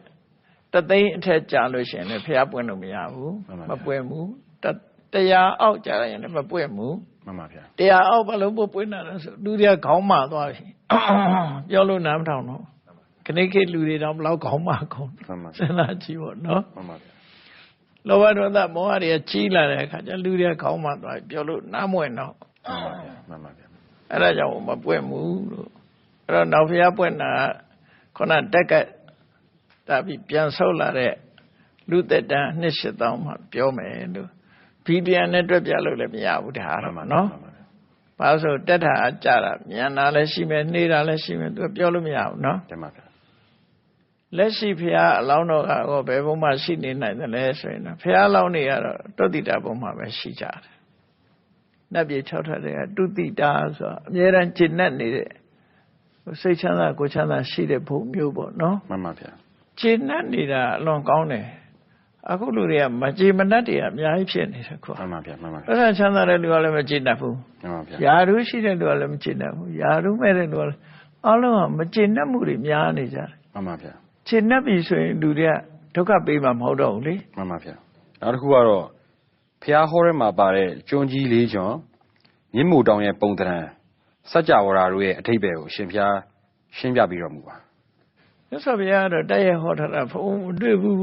တသိန်းအထက်ကြာလို့ရှိရင်လည်းဖះပွင့်လို့မရဘူးမပွင့်ဘူးတတရားအောက်ကြာရင်လည်းမပွင့်ဘူးမှန်ပါဗျာတရားအောက်ဘာလို့ပို့ပွင့်တာလဲဆိုလူတွေကခေါင်းမာသွားပြီပြောလို့နားမထောင်တော့ခဏခေတ်လူတွေတော့ဘလောက်ခေါင်းမာခေါင်းမှန်ပါဗျာစဉ်းစားကြည့်ပေါ့နော်မှန်ပါဗျာ လောဘဒေါသမောဟတွေကကြီးလာတဲ့အခါကျလူတွေကခေါင်းမာသွားပြီပြောလို့နားမဝင်တော့မှန်ပါဗျာမှန်ပါဗျာအဲ့ဒါကြောင့်မပွင့်ဘူးလို့အဲ့တော့နောက်ဖျားပွင့်တာကခုနတက်ကတာပြီးပြန်ဆုပ်လာတဲ့လူသက်တန်းနှစ်ရှစ်တောင်းမှပြောမယ်လို့ဘီလီယံနဲ့တွက်ပြလို့လည်းမရဘူးဒါကတော့နော်မှန်ပါဗျာ။ဘာလို့ဆိုတက်တာအကြတာမြန်တာလည်းရှိမယ်နှေးတာလည်းရှိမယ်သူကပြောလို့မရဘူးနော်တင်ပါဗျာ။ လက်ရှိဖះအလောင်းတော်ကတော့ဘယ်ဘုံမှရှိနေနိုင်တယ်လဲဆိုရင်တော့ဖះအလောင်းတွေကတော့တုတ်တိတာဘုံမှာပဲရှိကြတယ်။နတ်ပြည်၆ထပ်တွေကတုတိတာဆိုတာအမြဲတမ်းကျင့်내နေတဲ့စိတ်ချမ်းသာကိုယ်ချမ်းသာရှိတဲ့ဘုံမျိုးပေါ့နော်မှန်ပါဗျာ။ကျေနပ်နေတာအလွန်ကောင်းတယ်အခုလူတွေကမကျေမနပ်တွေအများကြီးဖြစ်နေတယ်ခုမှန်ပါဗျာမှန်ပါဗျာအဲ့ဒါချမ်းသာတဲ့လူကလည်းမကျေနပ်ဘူးမှန်ပါဗျာယာရုရှိတဲ့လူကလည်းမကျေနပ်ဘူးယာရုမဲ့တဲ့လူကလည်းအလုံးကမကျေနပ်မှုတွေများနေကြတယ်မှန်ပါဗျာ ကျေနပ်ပြီဆိုရင်လူတွေကဒုက္ခပေးမှာမဟုတ်တော့ဘူးလေမှန်ပါဗျာနောက်တစ်ခုကတော့ဖျားဟောထဲမှာပါတဲ့ကျွန်းကြီးလေးကျွန်းမြင့်မို့တောင်ရဲ့ပုံသဏ္ဍာန်စัจ java ရာတို့ရဲ့အထိပ္ပယ်ကိုရှင်ဖျားရှင်းပြပြီးတော့မူပါမြတ်စွာဘုရားကတော့တိုက်ရိုက်ဟောထားတာဘုံမတွေ့ဘူး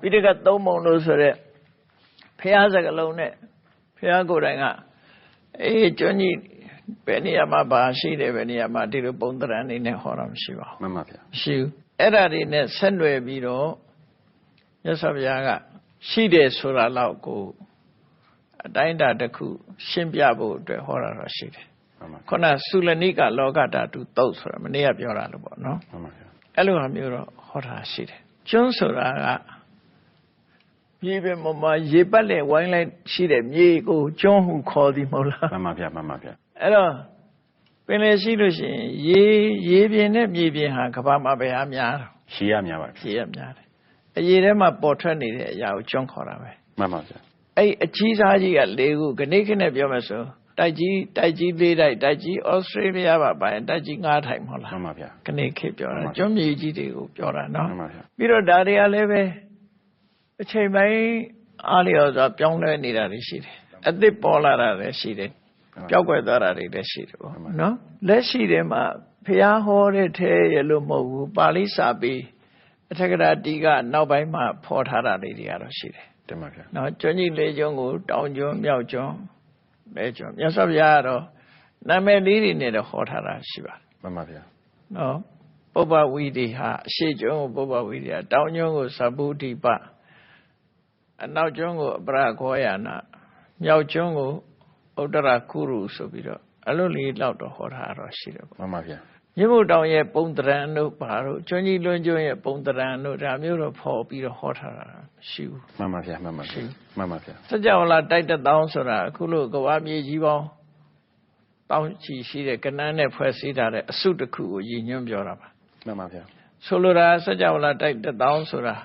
ပိဋကတ်သုံးပုံလို့ဆိုရက်ဖះစကလုံးနဲ့ဖះကိုယ်တိုင်ကအေးကျွန်းကြီးဘယ်နေရာမှာပါရှိတယ်ဘယ်နေရာမှာဒီလိုပုံသဏ္ဍာန်နေနဲ့ဟောတာမရှိပါဘူးမှန်ပါဗျာမရှိဘူး အဲ့ဒါတွေနဲ့ဆက်နွယ်ပြီးတော့မြတ်စွာဘုရားကရှိတယ်ဆိုတာလောက်ကိုအတိုင်းအတာတစ်ခုရှင်းပြဖို့အတွက်ဟောတာတော့ရှိတယ်မှန်ပါခုနသုလနိကလောကဓာတုသုတ်ဆိုတာမနေ့ကပြောတာလို့ပေါ့နော်မှန်ပါဗျာအဲ့လိုဟာမျိုးတော့ဟောတာရှိတယ်ကျွန်းဆိုတာကမြေပြင်ပေါ်မှာရေပတ်လေဝိုင်းလိုက်ရှိတဲ့မြေကိုကျွန်းဟုခေါ်သည်မဟုတ်လားမှန်ပါဗျာမှန်ပါဗျာအဲ့တော့ ပင်လေရှိလို့ရှိရင်ရေရေပြင်နဲ့မြေပြင်ဟာကမ္ဘာမှာပဲအများတော့ရှည်ရများပါဗျာရေရများတယ်အရေထဲမှာပေါ်ထွက်နေတဲ့အရာကိုကျွန်းခေါ်တာပဲမှန်ပါဗျာအဲ့အကြီးစားကြီးက၄ခုခဏိခနဲ့ပြောမယ်ဆိုတိုက်ကြီးတိုက်ကြီး၄တိုက်တိုက်ကြီးဩစတြေးလျပါပါရင်တိုက်ကြီး၅ထိုင်မဟုတ်လားမှန်ပါဗျာခဏိခေပြောမှတာန်ပါကျွန်းမြေကြီးတွေကိုပြောတာနော်မှန်ပါဗျာပြီးတော့ဒါတွေကလည်းပဲအချိန်ပိုင်းအားလျော်စွာပြောင်းလဲနေတာတွေရှိတယ်အသစ်ပေါ်လာတာလည်းရှိတယ် ပျောက်ကွယ်သွားတာတွေလည်းရှိတယ်ပေါ့နော်လက်ရှိထဲမှာဖះဟောတဲ့ထဲရလို့မဟုတ်ဘူးပါဠိစာပေအထက်ကရာတီကနောက်ပိုင်းမှာဖော်ထားတာတွေတွေကတော့ရှိတယ်တင်ပါဗျာနော်ကျွန်းကြီးလေးကျွန်းကိုတောင်ကျွန်းမြောက်ကျွန်းလဲကျွန်းမြတ်စွာဘုရားကတော့နာမည်လေးတွေနဲ့တော့ဟောထားတာရှိပါတယ်မှန်ပါဗျာနော်ပုပ္ပဝီဒီဟာအရှိကျွန်းကိုပုပ္ပဝီဒီဟာတောင်ကျွန်းကိုသဗ္ဗုဒိပအနောက်ကျွန်းကိုအပရခောယနာမြောက်ကျွန်းကို ဥတ္တရကုရုဆိုပြီးတော့အလွတ်လေးလောက်တော့ဟောထားတော့ရှိတယ်ပေါ့မှန်ပါဗျာမြင့်မို့တောင်ရဲ့ပုံတရံတို့ဘာတို့ကျွန်းကြီးလွန်းကျွန်းရဲ့ပုံတရံတို့ဒါမျိုးတော့ဖော်ပြီးတော့ဟောထားတာမရှိဘူးမှန်ပါဗျာမှန်ပါဗျာမှန်ပါဗျာစကြဝဠာတိုက်တစ်တောင်းဆိုတာအခုလို့ကဘာမြေကြီးပေါင်းတောင်းချီရှိတဲ့ကဏ္ဍနဲ့ဖွဲ့စည်းထားတဲ့အစုတစ်ခုကိုရည်ညွှန်းပြောတာပါမှန်ပါဗျာဆိုလိုတာစကြဝဠာတိုက်တစ်တောင်းဆိုတာ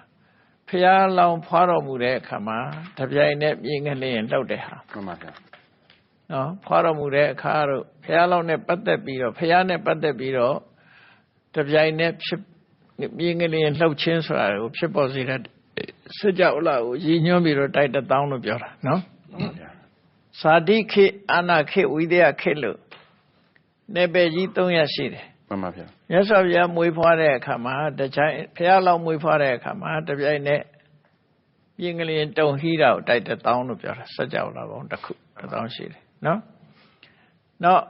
ဖျားလောင်ဖွာတော်မူတဲ့အခါမှာတပြိုင်နက်မြေငလျင်လှုပ်တဲ့ဟာမှန်ပါဗျာ နော်ဖွာတော်မူတဲ့အခါတို့ဖျားလောင်နဲ့ပတ်သက်ပြီးတော့ဖျားနဲ့ပတ်သက်ပြီးတော့တပြိုင်နက်ဖြစ်မြေငလျင်လှုပ်ခြင်းဆိုတာကိုဖြစ်ပေါ်စေတဲ့စကြဝဠာကိုရည်ညွှန်းပြီးတော့တိုက်တစ်တောင်းလို့ပြောတာနော်မှန်ပါဗျာဇာတိခေအာနာခေဝိဒယခေလို့နေပယ်ကြီး၃ရက်ရှိတယ်မှန်ပါဗျာမြတ်စွာဘုရားမွေးဖွားတဲ့အခါမှာတခြားဘုရားလောင်းမွေးဖွားတဲ့အခါမှာတပြိုင်နက်ပြင်ကလေးတုံဟိတာကိုတိုက်တဲ့တောင်းလို့ပြောတာစัจ java လာပေါင်းတစ်ခုတစ်တောင်းရှိတယ် နော်နောက်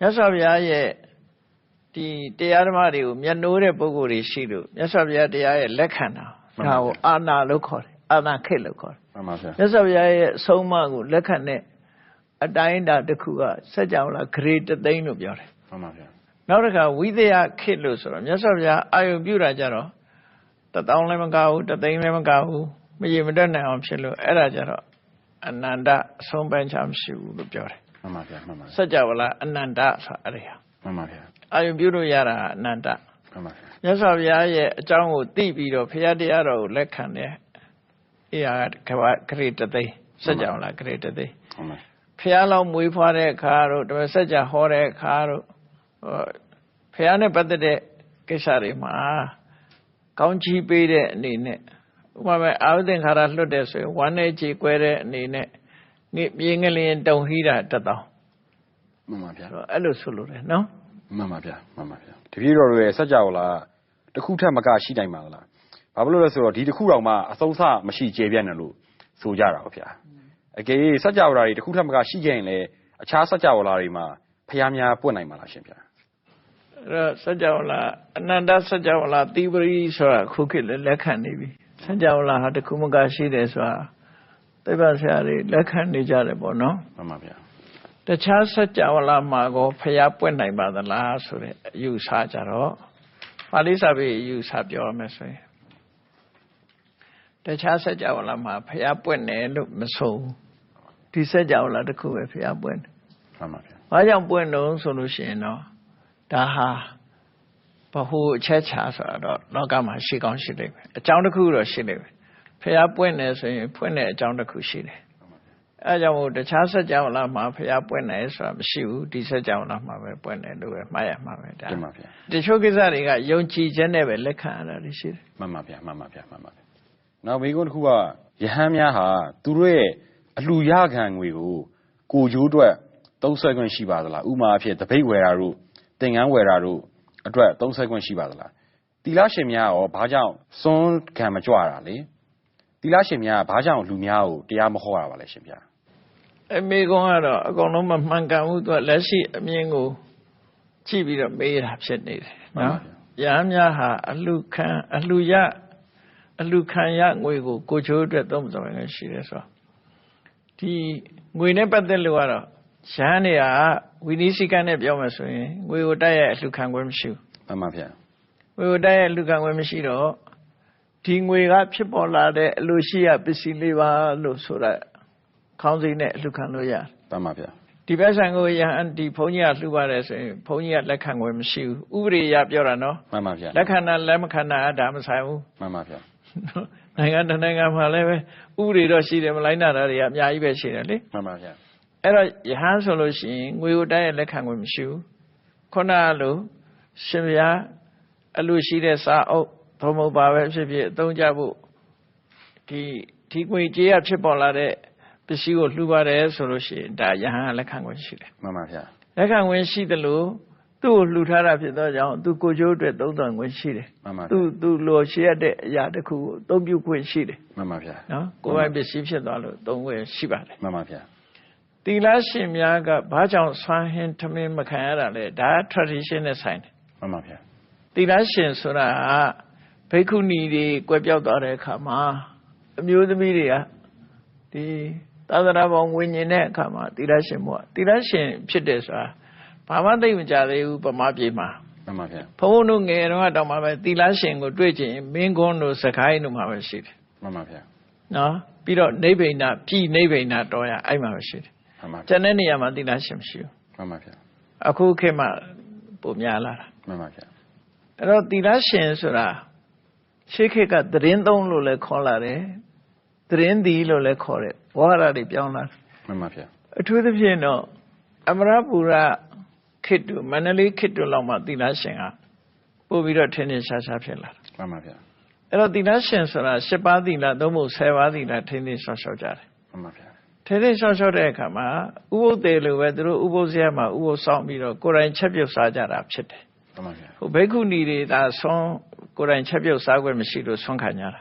မြတ်စွာဘုရားရဲ့ဒီတရားဓမ္မတွေကိုမျက်နှိုးတဲ့ပုဂ္ဂိုလ်တွေရှိလို့မြတ်စွာဘုရားတရားရဲ့လက်ခံတာဒါကိုအာနာလို့ခေါ်တယ်အာနာခေလို့ခေါ်တယ်မှန်ပါဗျာမြတ်စွာဘုရားရဲ့အဆုံးအမကိုလက်ခံတဲ့အတိုင်းအတာတစ်ခုကစัจ java လာဂရေတသိန်းလို့ပြောတယ်မှန်ပါဗျာနောက်တစ်ခါဝိသယခေတ်လို့ဆိုတော့မြတ်စွာဘုရားအာယုပြုတာကြတော့တသောင်းလည်းမကဘူးတသိန်းလည်းမကဘူးမရေမတက်နိုင်အောင်ဖြစ်လို့အဲ့ဒါကြတော့ အနန္တအဆုံးပိုင်းချမရှိဘူးလို့ပြောတယ်မှန်ပါဗျာမှန်ပါစัจ java လာအနန္တဆိုတာအဲ့ဒီဟာမှန်ပါဗျာအာယုပြုလို့ရတာအနန္တမှန်ပါဗျာမြတ်စွာဘုရားရဲ့အကြောင်းကိုသိပြီးတော့ဘုရားတရားတော်ကိုလက်ခံတယ်အေးဟာကဘာဂရေတသိန်းစัจ java လာဂရေတသိန်းမှန်ပါဖះလောင်းမွေးဖွားတဲ့အခါတို့ဓမ္မစကြာဟောတဲ့အခါတို့ဟောဖះနဲ့ပတ်သက်တဲ့ကိစ္စတွေမှာကောင်းချီးပေးတဲ့အနေနဲ့ ဥပမာအာဝသင်္ခါရလွတ်တဲ့ဆိုရင်ဝမ်းနဲ့ကြေကွဲတဲ့အနေနဲ့ငိမြေငလျင်တုံဟိတာတက်တောင်း မှန်ပါဗျာ အဲ့လိုဆိုလို့တယ်နော် မှန်ပါဗျာမှန်ပါဗျာတပည့်တော်တို့ရဲ့စัจ java လာတစ်ခုထက်မကရှိနိုင်ပါသလားဘာဖြစ်လို့လဲဆိုတော့ဒီတစ်ခုတောင်မှအဆုံးစမရှိကျေပြန့်တယ်လို့ဆိုကြတာပါဗျာအကယ်၍စัจ java လာတွေတစ်ခုထက်မကရှိခဲ့ရင်လည်းအခြားစัจ java လာတွေမှာဖျားများပွင့်နိုင်မှာလားရှင်ဗျာ အဲ့တော့စัจ java လာအနန္တစัจ java လာသီပရိဆိုတာခုခေတ်လည်းလက်ခံနေပြီ စัจ java လာဟာတစ်ခုမကရှိတယ်ဆိုတာသိပ္ပံဆရာတွေလက်ခံနေကြတယ်ပေါ့နော် မှန်ပါဗျာ တခြားစัจ java လာမှာကိုဖျားပွင့်နိုင်ပါသလားဆိုတဲ့အယူဆကြတော့ပါဠိစာပေအယူဆပြောရမယ်ဆိုရင်တခြားစัจ java လာမှာဖျားပွင့်တယ်လို့မဆိုဘူးဒီစัจ java လာတစ်ခုပဲဖျားပွင့်တယ် မှန်ပါဗျာ ။ဘာကြောင့်ပွင့်တော့ဆိုလို့ရှိရင်တော့ဒါဟာ ဘဟုအချက်ချာဆိုတော့လောကမှာရှိကောင်းရှိလိမ့်မယ်အကြောင်းတစ်ခုတော့ရှိလိမ့်မယ်ဖះပွင့်တယ်ဆိုရင်ဖွင့်တဲ့အကြောင်းတစ်ခုရှိတယ်အဲကြောင့်မို့တခြားစัจ java လာမှာဖះပွင့်တယ်ဆိုတာမရှိဘူးဒီစัจ java လာမှာပဲပွင့်တယ်လို့ပဲမှားရမှာပဲဒါတင်ပါဗျာတချို့ကိစ္စတွေကယုံကြည်ခြင်းနဲ့ပဲလက်ခံရတာတွေရှိတယ်မှန်ပါဗျာမှန်ပါဗျာမှန်ပါဗျာနောက်မိကုန်းတစ်ခုကယဟန်များဟာသူတို့ရဲ့အလှရခံငွေကိုကိုကျိုးအတွက်သုံးဆွဲခွင့်ရှိပါသလားဥပမာအဖြစ်တပိတ်ဝယ်တာတို့သင်္ကန်းဝယ်တာတို့ အတွက်သုံးဆွဲခွင့်ရှိပါသလားတီလာရှင်များရောဘာကြောင့်စွန်းခံမကြွတာလဲတီလာရှင်များကဘာကြောင့်လူများကိုတရားမဟောတာပါလဲရှင်ဗျာအမေကောင်ကတော့အကုန်လုံးမမှန်ကန်ဘူးသူကလက်ရှိအမြင်ကိုကြည့်ပြီးတော့မေးတာဖြစ်နေတယ်နော်ရဟန်းများဟာအလှခံအလှရအလှခံရငွေကိုကိုချိုးအတွက်သုံးဆောင်ရရှိတယ်ဆိုတော့ဒီငွေနဲ့ပတ်သက်လို့ကတော့ ရဟန်းတွေကဝိနည်းစည်းကမ်းနဲ့ပြောမယ်ဆိုရင်ငွေကိုတိုက်ရိုက်အလှခံခွင့်မရှိဘူးမှန်ပါဗျာငွေကိုတိုက်ရိုက်အလှခံခွင့်မရှိတော့ဒီငွေကဖြစ်ပေါ်လာတဲ့အလိုရှိရပစ္စည်းလေးပါလို့ဆိုတာခေါင်းစည်းနဲ့အလှခံလို့ရတယ်မှန်ပါဗျာဒီဘက်ဆံကိုယဟန်ဒီဘုန်းကြီးကလှူပါတယ်ဆိုရင်ဘုန်းကြီးကလက်ခံွယ်မရှိဘူးဥပဒေအရပြောတာနော်မှန်ပါဗျာလက်ခံတာလက်မခံတာအဒါမဆိုင်ဘူးမှန်ပါဗျာနိုင်ငံတစ်နိုင်ငံမှာလည်းပဲဥပဒေတော့ရှိတယ်မလိုက်နာတာတွေကအများကြီးပဲရှိတယ်လေမှန်ပါဗျာ အဲ့တော့ယဟန်ဆိုလို့ရှိရင်ငွေကိုတိုက်ရလက်ခံွယ်မရှိဘူးခုနကလိုရှင်ဗျာအလိုရှိတဲ့စာအုပ်ဘုံမဟုတ်ပါပဲဖြစ်ဖြစ်အသုံးချဖို့ဒီဒီငွေကြေးရဖြစ်ပေါ်လာတဲ့ပစ္စည်းကိုလှူပါတယ်ဆိုလို့ရှိရင်ဒါယဟန်ကလက်ခံွယ်ရှိတယ်မှန်ပါဗျာလက်ခံဝင်ရှိတယ်လို့သူ့ကိုလှူထားတာဖြစ်သောကြောင့်သူကိုကျိုးအတွက်သုံးသပ်ဝင်ရှိတယ်မှန်ပါသူဗျာသူလိုရှိရတဲ့အရာတစ်ခုကိုအသုံးပြုခွင့်ရှိတယ်မှန်ပါဗျာနော်ကိုယ်ပိုင်ပစ္စည်းဖြစ်သွားလို့သုံးခွင့်ရှိပါတယ်မှန်ပါဗျာတီ လာရှင်များကဘာကြောင့်ဆွမ်းဟင်းထမင်းမခံရတာလဲဒါ tradition နဲ့ဆိုင်တယ်မှန်ပါဗျာတီလာရှင်ဆိုတာကဘိက္ခုနီတွေကွယ်ပြောက်သွားတဲ့အခါမှာအမျိုးသမီးတွေကဒီသာသနာပေါင်းဝิญဉ်တဲ့အခါမှာတီလာရှင်ဘုရားတီလာရှင်ဖြစ်တယ်ဆိုတာဘာမှသိမကြသေးဘူးပမာပြေမှာမှန်ပါဗျာဘုန်းဘုန်းတို့ငယ်တော့တောင်မှပဲသီလရှင်ကိုတွေ့ကြရင်မင်းကွန်းတို့စခိုင်းတို့မှာပဲရှိတယ်မှန်ပါဗျာနော်ပြီးတော့နိဗ္ဗိဏပြည်နိဗ္ဗိဏတော်ရအဲ့မှာပဲရှိတယ် မှန်ပါကျန်တဲ့နေရာမှာသီလရှင်မရှိဘူးမှန်ပါဗျာအခုခေတ်မှာပုံများလာတာမှန်ပါဗျာအဲ့တော့သီလရှင်ဆိုတာရှေးခေတ်ကသတင်းသုံးလို့လည်းခေါ်လာတယ်သတင်းဒီလို့လည်းခေါ်တယ်ဝါရတွေပြောင်းလာတယ်မှန်ပါဗျာအထူးသဖြင့်တော့အမရပူရခေတ်တို့မန္တလေးခေတ်တို့လောက်မှာသီလရှင်ကပို့ပြီးတော့ထင်းထင်းရှားရှားဖြစ်လာတယ်မှန်ပါဗျာအဲ့တော့သီလရှင်ဆိုတာ၈ပါးသီလသုံးဖို့၁၀ပါးသီလထိန်းသိမ်းဆောင်ရှောက်ကြတယ်မှန်ပါဗျာ ထိန်းသိမ်းဆောင်ရှောက်တဲ့အခါမှာဥပုသ်တေလိုပဲသူတို့ဥပုသ်ဆရာမှာဥပုသ်ဆောင်ပြီးတော့ကိုယ်တိုင်ချက်ပြုတ်စားကြတာဖြစ်တယ်မှန်ပါဗျာဟိုဘိက္ခုနီတွေဒါဆွမ်းကိုယ်တိုင်ချက်ပြုတ်စားခွင့်မရှိလို့ဆွမ်းခံကြတာ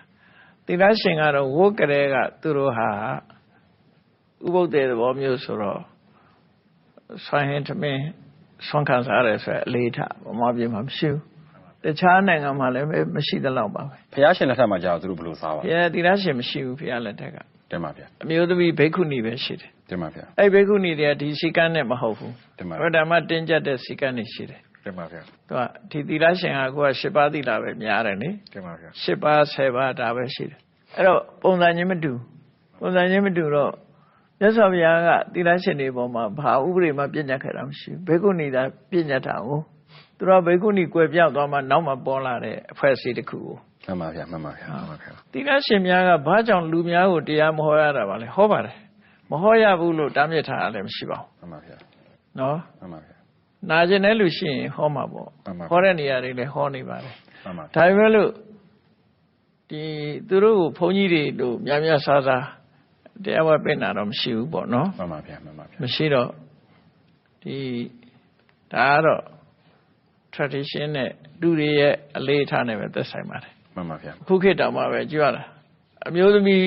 သီလရှင်ကတော့ဝုတ်ကလေးကသူတို့ဟာဥပုသ်တေသဘောမျိုးဆိုတော့ဆွမ်းဟင်းသမင်းဆွမ်းခံစားရတယ်ဆိုရယ်အလေးထားဗမာပြည်မှာမရှိဘူးတခြားနိုင်ငံမှာလည်းမရှိသလောက်ပါပဲဖះရှင်လက်ထက်မှာကြာတော့သူတို့ဘယ်လိုစားပါဘုရားသီလရှင်မရှိဘူးဘုရားလက်ထက်က တင်ပါဗျာအမျိုးသမီးဘိက္ခုနီပဲရှိတယ်တင်ပါဗျာ။အဲ့ဘိက္ခုနီတွေကဒီစီကန်းနဲ့မဟုတ်ဘူးတင်ပါ။ဘုရားမတင်းကျပ်တဲ့စီကန်းတွေရှိတယ်တင်ပါဗျာ။သူကဒီသီလရှင်ကကိုက၈ပါးသီလပဲများတယ်လေတင်ပါဗျာ။၈ပါး၁၀ပါးဒါပဲရှိတယ်။အဲ့တော့ပုံစံချင်းမတူ။ပုံစံချင်းမတူတော့မြတ်စွာဘုရားကသီလရှင်တွေပေါ်မှာဘာဥပဒေမှပြည့်ညတ်ခဲ့တာမရှိဘူး။ဘိက္ခုနီသာပြည့်ညတ်တာကို သူတို့ကဘိက္ခုနီကွယ်ပြောက်သွားမှနောက်မှပေါ်လာတဲ့အဖွဲ့အစည်းတစ်ခုကိုမှန်ပါဗျာမှန်ပါဗျာမှန်ပါဗျာသီလရှင်များကဘာကြောင့်လူများကိုတရားမဟောရတာပါလဲဟောပါတယ်မဟောရဘူးလို့တားမြစ်ထားတာလည်းမရှိပါဘူးမှန်ပါဗျာနော်မှန်ပါဗျာနာကျင်တဲ့လူရှိရင်ဟောမှာပေါ့မှန်ပါဟောတဲ့နေရာတွေလည်းဟောနေပါတယ်မှန်ပါဒါပေမဲ့လို့ဒီသူတို့ကိုဘုန်းကြီးတွေတို့များများဆားဆားတရားဝဲပြင်တာတော့မရှိဘူးပေါ့နော်မှန်ပါဗျာမှန်ပါဗျာမရှိတော့ဒီဒါကတော့ tradition နဲ့လူတွေရဲ့အလေးထားနဲ့ပဲသက်ဆိုင်ပါတယ်မှန်ပါဗျာခုခေတ်တောင်မှပဲကြွရတာအမျိုးသမီး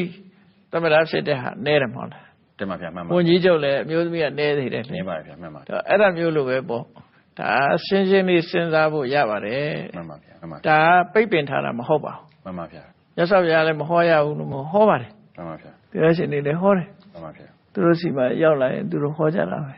သမဏဖြစ်တဲ့ဟာနဲတယ်မဟုတ်လားတင်ပါဗျာမှန်ပါဝန်ကြီးချုပ်လည်းအမျိုးသမီးကနဲသေးတယ်လေနေပါဗျာမှန်ပါတော့အဲ့ဒါမျိုးလိုပဲပေါ့ဒါရှင်းရှင်းလေးစဉ်းစားဖို့ရပါတယ်မှန်ပါဗျာမှန်ပါဒါပိတ်ပင်ထားတာမဟုတ်ပါဘူးမှန်ပါဗျာမြတ်စွာဘုရားလည်းမဟောရဘူးလို့မဟောပါတယ်မှန်ပါဗျာတရားရှင်တွေလည်းဟောတယ်မှန်ပါဗျာသူတို့စီမှာရောက်လာရင်သူတို့ဟောကြတာပဲ